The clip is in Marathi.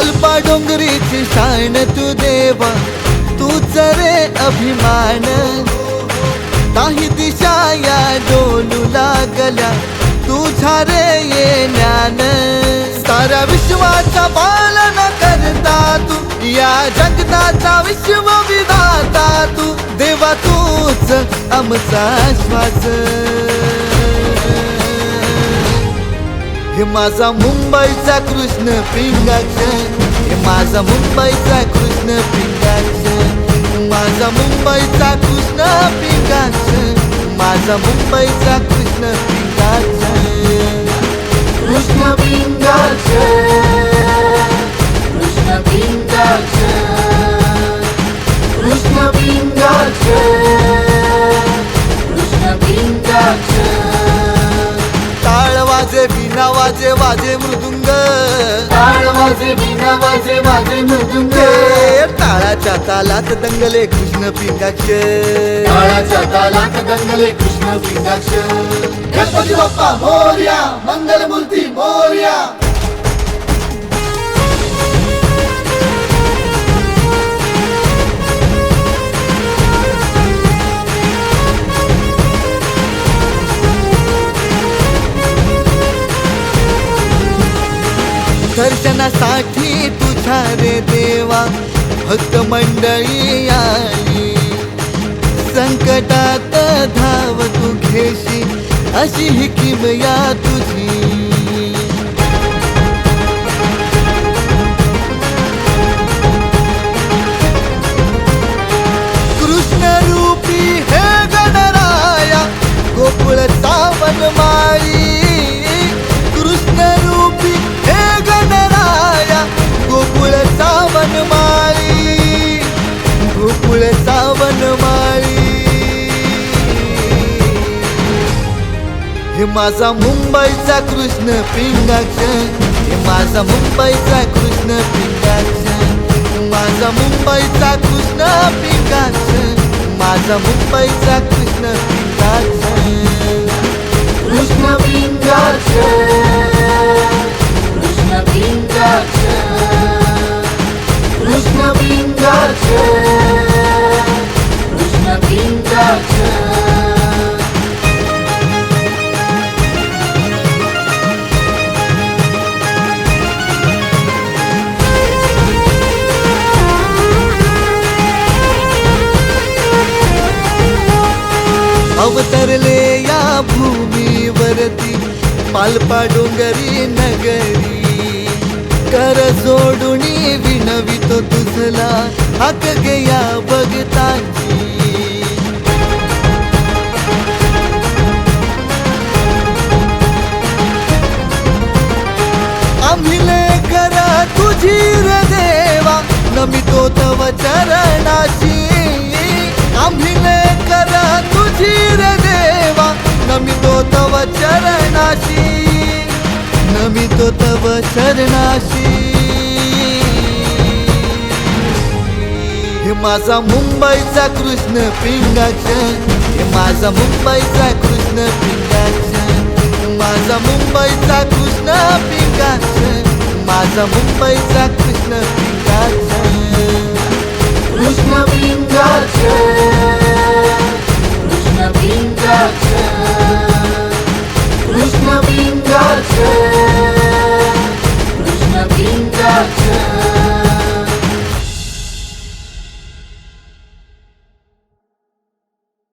अल्पा डोंगरीची शान तू देवा तूच रे अभिमान. काही दिशा या डोलू लागल्या तुझा रे ये ज्ञान. साऱ्या विश्वाचा पालन करता तू या जगताचा विश्व विधाता तू. देवा तूच आमचा श्वास हे माझा मुंबईचा कृष्ण पिंगाक्ष हे माझा मुंबईचा कृष्ण पिंगाक्ष माझा मुंबईचा कृष्ण पिंगाक्ष माझा मुंबईचा कृष्ण पिंगाक्ष कृष्ण पिंगाक्ष कृष्ण पिंगाक्ष वाजे बिना वाजे वाजे मृदुंग. टाळ वाजे बिना वाजे वाजे मृदुंग. टाळाच्या तालात दंगले कृष्ण पिंगाक्ष टाळाच्या तालात दंगले कृष्ण पिंगाक्ष गणपती बाप्पा मोर्या. दर्शनासाठी तुझ्या रे देवा भक्त मंडळी आली. संकटात धाव तू घेशी अशी ही किमया तुझी. हे माझा मुंबईचा कृष्ण पिंगाक्ष हे माझा मुंबईचा कृष्ण पिंगाक्ष माझा मुंबईचा कृष्ण पिंगाक्ष माझा मुंबईचा कृष्ण पिंगाक्ष कृष्ण पिंगाक्ष अवतरले या भूमीवरती. पालपा डोंगरी नगरी. कर जोडून विनवितो तुझला. हक गया बघताची. चरणाशी. नमितो तव चरणाशी. हे माझा मुंबईचा कृष्ण पिंगाचन हे माझा मुंबईचा कृष्ण पिंगाचन माझा मुंबईचा कृष्ण पिंगाचन माझा मुंबईचा कृष्ण पिंगाचन कृष्ण पिंगाचन